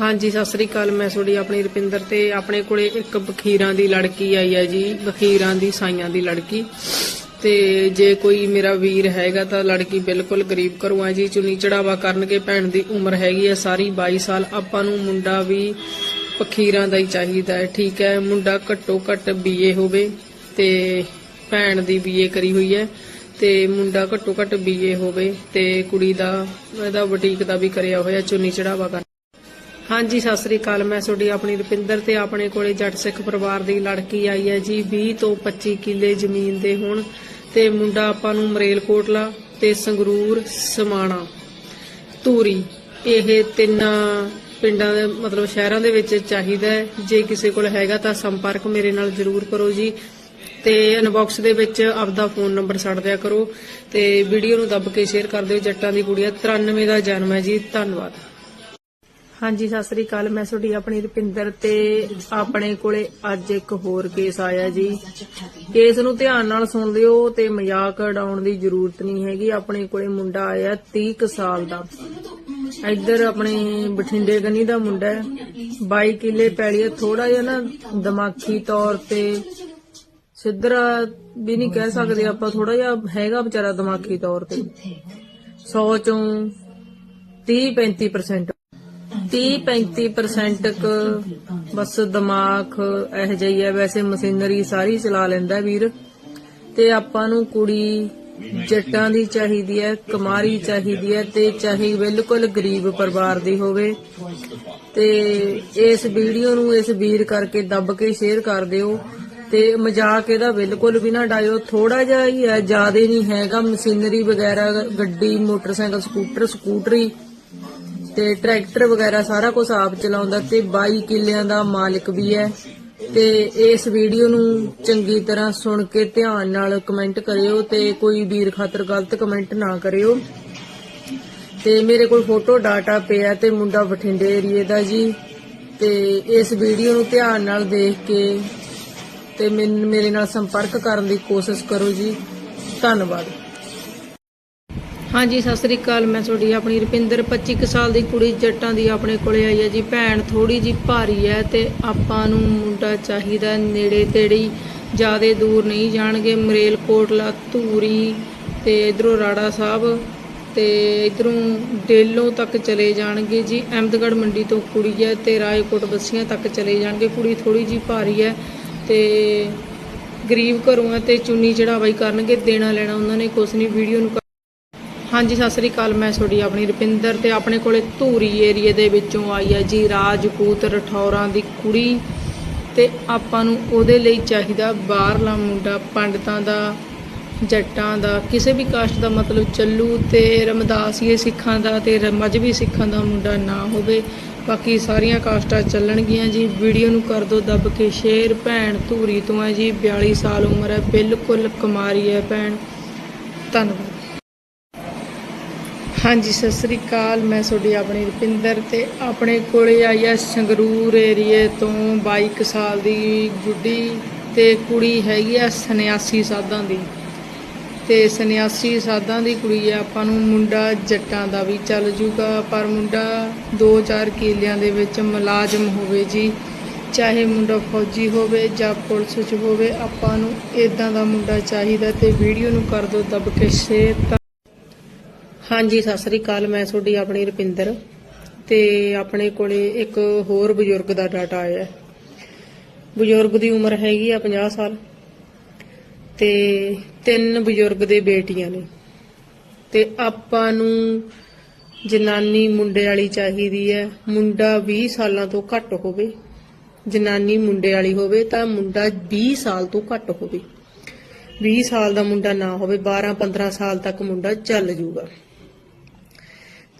ਹਾਂਜੀ, ਸਤਿ ਸ੍ਰੀ ਅਕਾਲ। ਮੈਂ ਤੁਹਾਡੀ ਆਪਣੀ ਰੁਪਿੰਦਰ ਤੇ ਆਪਣੇ ਕੋਲੇ ਇੱਕ ਬਖੀਰਾਂ ਦੀ ਲੜਕੀ ਆਈ ਹੈ ਜੀ, ਬਖੀਰਾਂ ਦੀ ਸਾਈਆਂ ਦੀ ਲੜਕੀ। ਤੇ ਜੇ ਕੋਈ ਮੇਰਾ ਵੀਰ ਹੈਗਾ ਤਾਂ ਲੜਕੀ ਬਿਲਕੁਲ ਗਰੀਬ ਘਰੋਂ ਆ ਜੀ, ਚੁੰਨੀ ਚੜਾਵਾ ਕਰਨਗੇ, ਭੈਣ ਦੀ ਉਮਰ ਹੈਗੀ ਹੈ ਸਾਰੀ 22 ਸਾਲ। ਆਪਾਂ ਨੂੰ ਮੁੰਡਾ ਵੀ ਬਖੀਰਾਂ ਦਾ ਹੀ ਚਾਹੀਦਾ ਹੈ, ਠੀਕ ਹੈ। ਮੁੰਡਾ ਘੱਟੋ ਘੱਟ ਬੀਏ ਹੋਵੇ ਤੇ ਭੈਣ ਦੀ ਬੀਏ ਕਰੀ ਹੋਈ ਹੈ ਤੇ ਮੁੰਡਾ ਘੱਟੋ ਘੱਟ ਬੀਏ ਹੋਵੇ ਤੇ ਕੁੜੀ ਦਾ, ਇਹਦਾ ਬੁਟੀਕ ਦਾ ਵੀ ਕਰਿਆ ਹੋਇਆ, ਚੁੰਨੀ ਚੜਾਵਾ ਕਰ ਹਾਂਜੀ, ਸਤਿ ਸ੍ਰੀ ਅਕਾਲ। ਮੈਂ ਤੁਹਾਡੀ ਆਪਣੀ ਰੁਪਿੰਦਰ ਤੇ ਆਪਣੇ ਕੋਲੇ ਜੱਟ ਸਿੱਖ ਪਰਿਵਾਰ ਦੀ ਲੜਕੀ ਆਈ ਹੈ ਜੀ 20 ਤੋਂ 25 ਕਿੱਲੇ ਜ਼ਮੀਨ ਦੇ ਹੁਣ ਤੇ ਮੁੰਡਾ ਆਪਾਂ ਨੂੰ ਮਰੇਲਕੋਟਲਾ ਤੇ ਸੰਗਰੂਰ, ਸਮਾਣਾ, ਧੂਰੀ। ਇਹ ਤਿੰਨਾਂ ਪਿੰਡਾਂ ਦੇ, ਮਤਲਬ ਸ਼ਹਿਰਾਂ ਦੇ ਵਿੱਚ ਚਾਹੀਦਾ ਹੈ। ਜੇ ਕਿਸੇ ਕੋਲ ਹੈਗਾ ਤਾਂ ਸੰਪਰਕ ਮੇਰੇ ਨਾਲ ਜ਼ਰੂਰ ਕਰੋ ਜੀ ਤੇ ਇਨਬਾਕਸ ਦੇ ਵਿੱਚ ਆਪਦਾ ਫੋਨ ਨੰਬਰ ਛੱਡ ਦਿਆ ਕਰੋ ਤੇ ਵੀਡੀਓ ਨੂੰ ਦੱਬ ਕੇ ਸ਼ੇਅਰ ਕਰ ਦਿਓ ਜੱਟਾਂ ਦੀ ਕੁੜੀਆ। 93 ਦਾ ਜਨਮ ਹੈ ਜੀ। ਧੰਨਵਾਦ। ਹਾਂਜੀ, ਸਤਿ ਸ੍ਰੀ ਅਕਾਲ। ਮੈਂ ਤੁਹਾਡੀ ਆਪਣੀ ਰੁਪਿੰਦਰ ਤੇ ਆਪਣੇ ਕੋਲੇ ਅੱਜ ਇੱਕ ਹੋਰ ਕੇਸ ਆਇਆ ਜੀ। ਕੇਸ ਨੂੰ ਧਿਆਨ ਨਾਲ ਸੁਣ ਲਿਓ ਤੇ ਮਜ਼ਾਕ ਉਡਾਉਣ ਦੀ ਜ਼ਰੂਰਤ ਨਹੀਂ ਹੈਗੀ। ਆਪਣੇ ਕੋਲੇ ਮੁੰਡਾ ਆਇਆ 30 ਕੁ ਸਾਲ ਦਾ। ਇੱਧਰ ਆਪਣੇ ਬਠਿੰਡੇ ਗਨੀ ਦਾ ਮੁੰਡਾ ਹੈ। 22 ਕਿੱਲੇ ਪੈਲੀ ਥੋੜਾ ਜਿਹਾ ਨਾ ਦਿਮਾਗੀ ਤੌਰ ਤੇ ਸਿੱਧਰਾ ਵੀ ਨਹੀਂ ਕਹਿ ਸਕਦੇ ਆਪਾਂ ਥੋੜਾ ਜਿਹਾ ਹੈਗਾ ਵਿਚਾਰਾ ਦਿਮਾਗੀ ਤੌਰ ਤੇ। 100 ਚੋਂ 30 35% 30-35% ਕ ਬਸ ਦਿਮਾਗ ਇਹ ਜਿਹੀ ਹੈ। ਵੈਸੇ ਮਸ਼ੀਨਰੀ ਸਾਰੀ ਚਲਾ ਲੈਂਦਾ ਵੀਰ। ਤੇ ਆਪਾਂ ਨੂੰ ਕੁੜੀ ਜੱਟਾਂ ਦੀ ਚਾਹੀਦੀ ਹੈ, ਕੁਮਾਰੀ ਚਾਹੀਦੀ ਹੈ ਤੇ ਚਾਹੇ ਬਿਲਕੁਲ ਗਰੀਬ ਪਰਿਵਾਰ ਦੀ ਹੋਵੇ। ਤੇ ਇਸ ਵੀਡੀਓ ਨੂੰ ਇਸ ਵੀਰ ਕਰਕੇ ਦੱਬ ਕੇ ਸ਼ੇਅਰ ਕਰ ਦਿਓ। ਤੇ ਮਜ਼ਾਕ ਇਹਦਾ ਬਿਲਕੁਲ ਵੀ ਨਾ ਡਾਇਓ। ਥੋੜਾ ਜਿਹਾ ਹੀ ਹੈ, ਜ਼ਿਆਦਾ ਨਹੀਂ ਹੈਗਾ। ਮਸ਼ੀਨਰੀ ਵਗੈਰਾ, ਗੱਡੀ, ਮੋਟਰਸਾਈਕਲ, ਸਕੂਟਰ, ਸਕੂਟਰੀ ਤੇ ਟਰੈਕਟਰ ਵਗੈਰਾ ਸਾਰਾ ਕੁਝ ਆਪ ਚਲਾਉਂਦਾ ਤੇ 22 ਕਿੱਲਿਆਂ ਦਾ ਮਾਲਕ ਵੀ ਹੈ। ਤੇ ਇਸ ਵੀਡੀਓ ਨੂੰ ਚੰਗੀ ਤਰ੍ਹਾਂ ਸੁਣ ਕੇ ਧਿਆਨ ਨਾਲ ਕਮੈਂਟ ਕਰਿਓ ਤੇ ਕੋਈ ਵੀਰ ਖਾਤਰ ਗਲਤ ਕਮੈਂਟ ਨਾ ਕਰਿਓ। ਤੇ ਮੇਰੇ ਕੋਲ ਫੋਟੋ ਡਾਟਾ ਪਿਆ ਤੇ ਮੁੰਡਾ ਬਠਿੰਡੇ ਏਰੀਏ ਦਾ ਜੀ। ਤੇ ਇਸ ਵੀਡੀਓ ਨੂੰ ਧਿਆਨ ਨਾਲ ਦੇਖ ਕੇ ਤੇ ਮੇਰੇ ਨਾਲ ਸੰਪਰਕ ਕਰਨ ਦੀ ਕੋਸ਼ਿਸ਼ ਕਰੋ ਜੀ। ਧੰਨਵਾਦ। ਹਾਂਜੀ, ਸਤਿ ਸ੍ਰੀ ਅਕਾਲ। ਮੈਂ ਤੁਹਾਡੀ ਆਪਣੀ ਰੁਪਿੰਦਰ 25 ਕੁ ਸਾਲ ਦੀ ਕੁੜੀ ਜੱਟਾਂ ਦੀ ਆਪਣੇ ਕੋਲੇ ਆਈ ਹੈ ਜੀ। ਭੈਣ ਥੋੜੀ ਜੀ ਭਾਰੀ ਹੈ ਤੇ ਆਪਾਂ ਨੂੰ ਮੁੰਡਾ ਚਾਹੀਦਾ ਨੇੜੇ ਤੇੜੀ ਹੀ ਜਿਆਦੇ ਦੂਰ ਨਹੀਂ ਜਾਣਗੇ। ਮਰੇਲ ਕੋਟਲਾ ਧੂਰੀ ਤੇ ਇਧਰੋਂ ਰਾੜਾ ਸਾਹਿਬ ਤੇ ਇਧਰੋਂ ਡੇਲੋਂ ਤੱਕ ਚਲੇ ਜਾਣਗੇ ਜੀ। ਅਹਿਮਦਗੜ੍ਹ ਮੰਡੀ ਤੋਂ ਕੁੜੀ ਹੈ ਤੇ ਰਾਏਕੋਟ ਬੱਸੀਆਂ ਤੱਕ ਚਲੇ ਜਾਣਗੇ। ਕੁੜੀ ਥੋੜੀ ਜੀ ਭਾਰੀ ਹੈ ਤੇ ਗਰੀਬ ਘਰੋਂ ਹੈ ਤੇ ਚੁੰਨੀ ਚੜਾਵਾਈ ਕਰਨਗੇ, ਦੇਣਾ ਲੈਣਾ ਉਹਨਾਂ ਨੇ ਕੁਛ ਨਹੀਂ। ਵੀਡੀਓ ਨੂੰ ਹਾਂਜੀ, ਸਤਿ ਸ੍ਰੀ ਅਕਾਲ। ਮੈਂ ਤੁਹਾਡੀ ਆਪਣੀ ਰੁਪਿੰਦਰ ਤੇ ਆਪਣੇ ਕੋਲੇ ਧੂਰੀ ਏਰੀਏ ਦੇ ਵਿੱਚੋਂ ਆਈ ਹੈ ਜੀ, ਰਾਜਪੂਤ ਰਠੌਰਾਂ ਦੀ ਕੁੜੀ ਤੇ ਆਪਾਂ ਨੂੰ ਉਹਦੇ ਲਈ ਚਾਹੀਦਾ ਬਾਹਰਲਾ ਮੁੰਡਾ, ਪੰਡਤਾਂ ਦਾ, ਜੱਟਾਂ ਦਾ, ਕਿਸੇ ਵੀ ਕਾਸਟ ਦਾ ਮਤਲਬ ਚੱਲੂ ਤੇ ਰਮਦਾਸੀਏ ਸਿੱਖਾਂ ਦਾ ਤੇ ਰ- ਮਜ਼੍ਹਬੀ ਸਿੱਖਾਂ ਦਾ ਮੁੰਡਾ ਨਾ ਹੋਵੇ। ਬਾਕੀ ਸਾਰੀਆਂ ਕਾਸਟਾਂ ਚੱਲਣਗੀਆਂ ਜੀ। ਵੀਡੀਓ ਨੂੰ ਕਰ ਦਿਓ ਦੱਬ ਕੇ ਸ਼ੇਅਰ ਭੈਣ ਧੂਰੀ ਤੋਂ ਹੈ ਜੀ। 42 ਸਾਲ ਉਮਰ ਹੈ, ਬਿਲਕੁਲ ਕੁਮਾਰੀ ਹੈ ਭੈਣ। ਧੰਨਵਾਦ। ਹਾਂਜੀ, ਸਤਿ ਸ੍ਰੀ ਅਕਾਲ। ਮੈਂ ਤੁਹਾਡੀ ਆਪਣੀ ਰੁਪਿੰਦਰ ਤੇ ਆਪਣੇ ਕੋਲੇ ਆਈ ਆ ਸੰਗਰੂਰ ਏਰੀਏ ਤੋਂ 22 ਕੁ ਸਾਲ ਦੀ ਗੁੱਡੀ ਤੇ ਕੁੜੀ ਹੈਗੀ ਆ 89 ਸਾਧਾਂ ਦੀ। ਤੇ 89 ਸਾਧਾਂ ਦੀ ਕੁੜੀ ਆ, ਆਪਾਂ ਨੂੰ ਮੁੰਡਾ ਜੱਟਾਂ ਦਾ ਵੀ ਚੱਲ ਜੂਗਾ, ਪਰ ਮੁੰਡਾ 2-4 ਕਿਲਿਆਂ ਦੇ ਵਿੱਚ ਮੁਲਾਜ਼ਮ ਹੋਵੇ ਜੀ। ਚਾਹੇ ਮੁੰਡਾ ਫੌਜੀ ਹੋਵੇ ਜਾਂ ਪੁਲਿਸ 'ਚ ਹੋਵੇ, ਆਪਾਂ ਨੂੰ ਇਦਾਂ ਦਾ ਮੁੰਡਾ ਚਾਹੀਦਾ ਤੇ ਵੀਡੀਓ ਨੂੰ ਕਰ ਦਿਓ ਦੱਬ ਕੇ ਸ਼ੇਅਰ ਹਾਂਜੀ, ਸਤਿ ਸ੍ਰੀ ਅਕਾਲ, ਮੈਂ ਤੁਹਾਡੀ ਆਪਣੀ ਰੁਪਿੰਦਰ ਤੇ ਆਪਣੇ ਕੋਲੇ ਇੱਕ ਹੋਰ ਬਜ਼ੁਰਗ ਦਾ ਡਾਟਾ ਆਇਆ। ਬਜ਼ੁਰਗ ਦੀ ਉਮਰ ਹੈਗੀ ਆ 50 ਸਾਲ ਤੇ ਤਿੰਨ ਬਜ਼ੁਰਗ ਦੇ ਬੇਟੀਆਂ ਨੇ। ਤੇ ਆਪਾਂ ਨੂੰ ਜਨਾਨੀ ਮੁੰਡੇ ਵਾਲੀ ਚਾਹੀਦੀ ਹੈ। ਮੁੰਡਾ 20 ਸਾਲਾਂ ਤੋਂ ਘੱਟ ਹੋਵੇ, ਜਨਾਨੀ ਮੁੰਡੇ ਵਾਲੀ ਹੋਵੇ ਤਾਂ ਮੁੰਡਾ 20 ਸਾਲ ਤੋਂ ਘੱਟ ਹੋਵੇ। 20 ਸਾਲ ਦਾ ਮੁੰਡਾ ਨਾ ਹੋਵੇ 12 15 ਸਾਲ ਤੱਕ ਮੁੰਡਾ ਚੱਲ ਜੂਗਾ।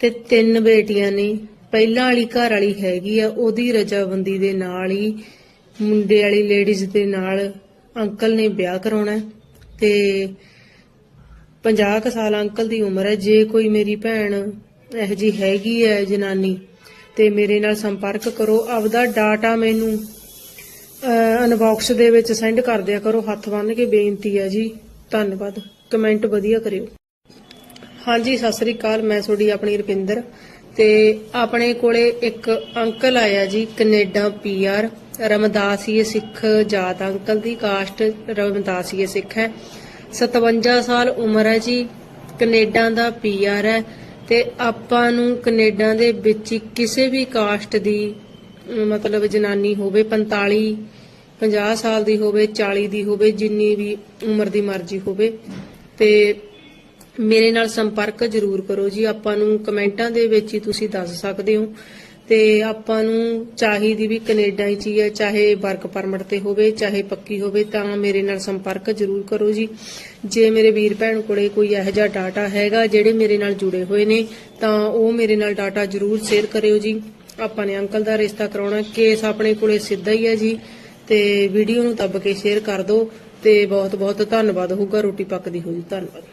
ਤੇ ਤਿੰਨ ਬੇਟੀਆਂ ਨੇ। ਪਹਿਲਾਂ ਵਾਲੀ ਘਰ ਵਾਲੀ ਹੈਗੀ ਆ, ਉਹਦੀ ਰਜਾਬੰਦੀ ਦੇ ਨਾਲ ਹੀ, ਮੁੰਡੇ ਵਾਲੀ ਲੇਡੀਜ਼ ਦੇ ਨਾਲ ਅੰਕਲ ਨੇ ਵਿਆਹ ਕਰਾਉਣਾ ਹੈ ਤੇ 50 ਕੁ ਸਾਲ ਅੰਕਲ ਦੀ ਉਮਰ ਹੈ। ਜੇ ਕੋਈ ਮੇਰੀ ਭੈਣ ਇਹ ਜੀ ਹੈਗੀ ਹੈ ਜਨਾਨੀ, ਤੇ ਮੇਰੇ ਨਾਲ ਸੰਪਰਕ ਕਰੋ, ਆਪਦਾ ਡਾਟਾ ਮੈਨੂੰ ਅਨਬਾਕਸ ਦੇ ਵਿੱਚ ਸੈਂਡ ਕਰ ਦਿਆ ਕਰੋ। ਹੱਥ ਬੰਨ੍ਹ ਕੇ ਬੇਨਤੀ ਹੈ ਜੀ। ਧੰਨਵਾਦ। ਕਮੈਂਟ ਵਧੀਆ ਕਰਿਓ। ਹਾਂਜੀ, ਸਤਿ ਸ੍ਰੀ ਅਕਾਲ, ਮੈਂ ਤੁਹਾਡੀ ਆਪਣੀ ਰੁਪਿੰਦਰ ਤੇ ਆਪਣੇ ਕੋਲੇ ਇੱਕ ਅੰਕਲ ਆਇਆ ਜੀ, ਕੈਨੇਡਾ ਪੀਆਰ ਰਮਦਾਸੀਏ ਸਿੱਖ ਜਾਤ ਅੰਕਲ ਦੀ ਕਾਸਟ ਰਮਦਾਸੀਏ ਸਿੱਖ ਹੈ। 57 ਸਾਲ ਉਮਰ ਹੈ ਜੀ, ਕੈਨੇਡਾ ਦਾ ਪੀਆਰ ਹੈ ਤੇ ਆਪਾਂ ਨੂੰ ਕੈਨੇਡਾ ਦੇ ਵਿੱਚ ਕਿਸੇ ਵੀ ਕਾਸਟ ਦੀ ਮਤਲਬ ਜਨਾਨੀ ਹੋਵੇ 45 50 ਸਾਲ ਦੀ ਹੋਵੇ 40 ਦੀ ਹੋਵੇ, ਜਿੰਨੀ ਵੀ ਉਮਰ ਦੀ ਮਰਜ਼ੀ ਹੋਵੇ ਤੇ ਮੇਰੇ ਨਾਲ ਸੰਪਰਕ ਜ਼ਰੂਰ ਕਰੋ ਜੀ। ਆਪਾਂ ਨੂੰ ਕਮੈਂਟਾਂ ਦੇ ਵਿੱਚ ਹੀ ਤੁਸੀਂ ਦੱਸ ਸਕਦੇ ਹੋ। ਤੇ ਆਪਾਂ ਨੂੰ ਚਾਹੀਦੀ ਵੀ ਕੈਨੇਡਾ ਹੀ ਚੀ ਹੈ, ਚਾਹੇ ਵਰਕ ਪਰਮਿਟ ਤੇ ਹੋਵੇ, ਚਾਹੇ ਪੱਕੀ ਹੋਵੇ, ਤਾਂ ਮੇਰੇ ਨਾਲ ਸੰਪਰਕ ਜ਼ਰੂਰ ਕਰੋ ਜੀ। ਜੇ ਮੇਰੇ ਵੀਰ ਭੈਣ ਕੋਲੇ ਕੋਈ ਇਹੋ ਜਿਹਾ ਡਾਟਾ ਹੈਗਾ, ਜਿਹੜੇ ਮੇਰੇ ਨਾਲ ਜੁੜੇ ਹੋਏ ਨੇ, ਤਾਂ ਉਹ ਮੇਰੇ ਨਾਲ ਡਾਟਾ ਜ਼ਰੂਰ ਸ਼ੇਅਰ ਕਰਿਓ ਜੀ। ਆਪਾਂ ਨੇ ਅੰਕਲ ਦਾ ਰਿਸ਼ਤਾ ਕਰਾਉਣਾ ਕੇਸ ਆਪਣੇ ਕੋਲੇ ਸਿੱਧਾ ਹੀ ਹੈ ਜੀ। ਤੇ ਵੀਡੀਓ ਨੂੰ ਦੱਬ ਕੇ ਸ਼ੇਅਰ ਕਰ ਦਿਓ। ਤੇ ਬਹੁਤ ਬਹੁਤ ਧੰਨਵਾਦ ਹੋਊਗਾ। ਰੋਟੀ ਪੱਕਦੀ ਹੋ ਜੀ। ਧੰਨਵਾਦ।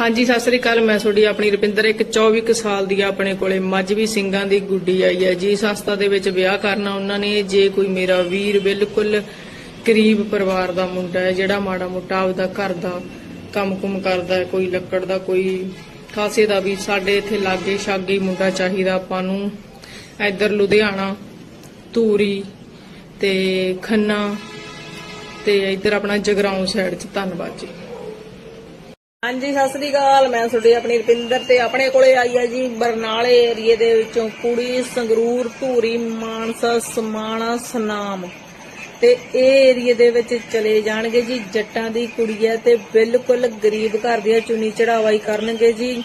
ਹਾਂਜੀ, ਸਤਿ ਸ੍ਰੀ ਅਕਾਲ। ਮੈਂ ਤੁਹਾਡੀ ਆਪਣੀ ਰੁਪਿੰਦਰ, ਇੱਕ 24 ਕੁ ਸਾਲ ਦੀ ਆਪਣੇ ਕੋਲੇ ਮੱਝਵੀ ਸਿੰਘਾਂ ਦੀ ਗੁੱਡੀ ਆਈ ਹੈ। ਜੀ ਸਸਤਾ ਦੇ ਵਿੱਚ ਵਿਆਹ ਕਰਨਾ ਉਹਨਾਂ ਨੇ। ਜੇ ਕੋਈ ਮੇਰਾ ਵੀਰ ਬਿਲਕੁਲ ਗਰੀਬ ਪਰਿਵਾਰ ਦਾ ਮੁੰਡਾ ਹੈ, ਜਿਹੜਾ ਮਾੜਾ ਮੋਟਾ ਆਪਦਾ ਘਰ ਦਾ ਕੰਮ-ਕੁਮ ਕਰਦਾ ਹੈ, ਕੋਈ ਲੱਕੜ ਦਾ, ਕੋਈ ਖਾਸੇ ਦਾ ਵੀ ਸਾਡੇ ਇੱਥੇ ਲਾਗੇ ਛਾਗੇ ਮੁੰਡਾ ਚਾਹੀਦਾ ਆਪਾਂ ਨੂੰ। ਇੱਧਰ ਲੁਧਿਆਣਾ, ਧੂਰੀ ਤੇ ਖੰਨਾ ਤੇ ਇੱਧਰ ਆਪਣਾ ਜਗਰਾਉਂ ਸਾਈਡ 'ਚ। ਧੰਨਵਾਦ ਜੀ। ਹਾਂਜੀ ਸਤਿ ਸ੍ਰੀ ਅਕਾਲ। ਮੈਂ ਤੁਹਾਡੀ ਆਪਣੀ ਰੁਪਿੰਦਰ ਤੇ ਆਪਣੇ ਕੋਲੇ ਆਈ ਹੈ ਜੀ ਬਰਨਾਲੇ ਏਰੀਏ ਦੇ ਵਿੱਚੋਂ ਕੁੜੀ ਸੰਗਰੂਰ ਧੂਰੀ ਮਾਨਸਾ ਸਮਾਣਾ ਸਨਾਮ। ਤੇ ਇਹ ਏਰੀਏ ਦੇ ਵਿੱਚ ਚਲੇ ਜਾਣਗੇ ਜੀ ਜੱਟਾਂ ਦੀ ਕੁੜੀ ਹੈ ਤੇ ਬਿਲਕੁਲ ਗਰੀਬ ਘਰ ਦੀ ਹੈ, ਚੁੰਨੀ ਚੜਾਵਾਈ ਕਰਨਗੇ ਜੀ।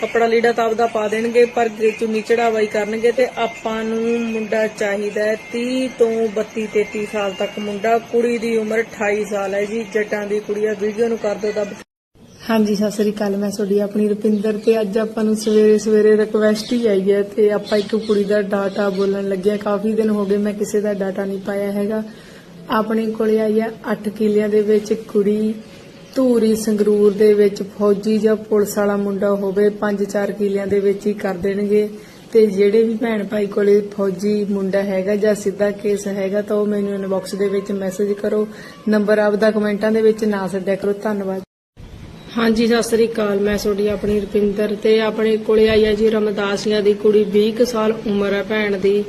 ਕੱਪੜਾ ਲੀੜਾ ਤਾਂ ਆਪਦਾ ਪਾ ਦੇਣਗੇ ਪਰ ਗ- ਚੁੰਨੀ ਚੜਾਵਾਈ ਕਰਨਗੇ ਤੇ ਆਪਾਂ ਨੂੰ ਮੁੰਡਾ ਚਾਹੀਦਾ ਹੈ 30 ਤੋਂ 32 33 ਸਾਲ ਤੱਕ ਮੁੰਡਾ। ਕੁੜੀ ਦੀ ਉਮਰ 28 ਸਾਲ ਹੈ ਜੀ ਜੱਟਾਂ ਦੀ ਕੁੜੀ ਹੈ ਵੀਡੀਓ ਨੂੰ ਕਰ ਦਿਓ ਦੱਬ ਹਾਂਜੀ, ਸਤਿ ਸ੍ਰੀ ਅਕਾਲ। ਮੈਂ ਤੁਹਾਡੀ ਆਪਣੀ ਰੁਪਿੰਦਰ ਤੇ ਅੱਜ ਆਪਾਂ ਨੂੰ ਸਵੇਰੇ ਸਵੇਰੇ ਰਿਕਵੈਸਟ ਹੀ ਆਈ ਹੈ ਤੇ ਆਪਾਂ ਇੱਕ ਕੁੜੀ ਦਾ ਡਾਟਾ ਬੋਲਣ ਲੱਗਿਆ ਕਾਫੀ ਦਿਨ ਹੋ ਗਏ ਮੈਂ ਕਿਸੇ ਦਾ ਡਾਟਾ ਨਹੀਂ ਪਾਇਆ ਹੈਗਾ। ਆਪਣੇ ਕੋਲੇ ਆਈ ਹੈ 8 ਕਿਲਿਆਂ ਦੇ ਵਿੱਚ ਕੁੜੀ, ਧੂਰੀ ਸੰਗਰੂਰ ਦੇ ਵਿੱਚ ਫੌਜੀ ਜਾਂ ਪੁਲਿਸ ਵਾਲਾ ਮੁੰਡਾ ਹੋਵੇ 5-4 ਕਿਲਿਆਂ ਦੇ ਵਿੱਚ ਹੀ ਕਰ ਦੇਣਗੇ। ਤੇ ਜਿਹੜੇ ਵੀ ਭੈਣ ਭਾਈ ਕੋਲੇ ਫੌਜੀ ਮੁੰਡਾ ਹੈਗਾ ਜਾਂ ਸਿੱਧਾ ਕੇਸ ਹੈਗਾ ਤਾਂ ਉਹ ਮੈਨੂੰ ਇਨਬਾਕਸ ਦੇ ਵਿੱਚ ਮੈਸੇਜ ਕਰੋ। ਨੰਬਰ ਆਪਦਾ ਕਮੈਂਟਾਂ ਦੇ ਵਿੱਚ ਨਾ ਛੱਡਿਆ ਕਰੋ। ਧੰਨਵਾਦ। ਹਾਂਜੀ, ਸਤਿ ਸ੍ਰੀ ਅਕਾਲ। ਮੈਂ ਤੁਹਾਡੀ ਆਪਣੀ ਰੁਪਿੰਦਰ ਤੇ ਆਪਣੇ ਕੋਲੇ ਆਈ ਹੈ ਜੀ ਰਮਦਾਸੀਆਂ ਦੀ ਕੁੜੀ 20 ਕੁ ਸਾਲ ਉਮਰ ਹੈ ਭੈਣ ਦੀ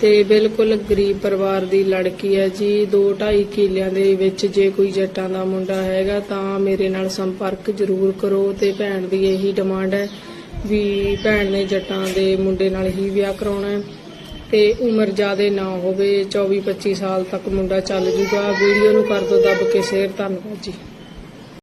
ਤੇ ਬਿਲਕੁਲ ਗਰੀਬ ਪਰਿਵਾਰ ਦੀ ਲੜਕੀ ਹੈ ਜੀ। 2.5 ਕਿੱਲਿਆਂ ਦੇ ਵਿੱਚ ਜੇ ਕੋਈ ਜੱਟਾਂ ਦਾ ਮੁੰਡਾ ਹੈਗਾ ਤਾਂ ਮੇਰੇ ਨਾਲ ਸੰਪਰਕ ਜ਼ਰੂਰ ਕਰੋ ਤੇ ਭੈਣ ਦੀ ਇਹੀ ਡਿਮਾਂਡ ਹੈ ਵੀ ਭੈਣ ਨੇ ਜੱਟਾਂ ਦੇ ਮੁੰਡੇ ਨਾਲ ਹੀ ਵਿਆਹ ਕਰਾਉਣਾ ਹੈ ਤੇ ਉਮਰ ਜ਼ਿਆਦੇ ਨਾ ਹੋਵੇ। 24 25 ਸਾਲ ਤੱਕ ਮੁੰਡਾ ਚੱਲ ਜੂਗਾ। ਵੀਡੀਓ ਨੂੰ ਕਰ ਦਿਓ ਦੱਬ ਕੇ, ਸ਼ੇਅਰ ਧੰਨਵਾਦ ਜੀ।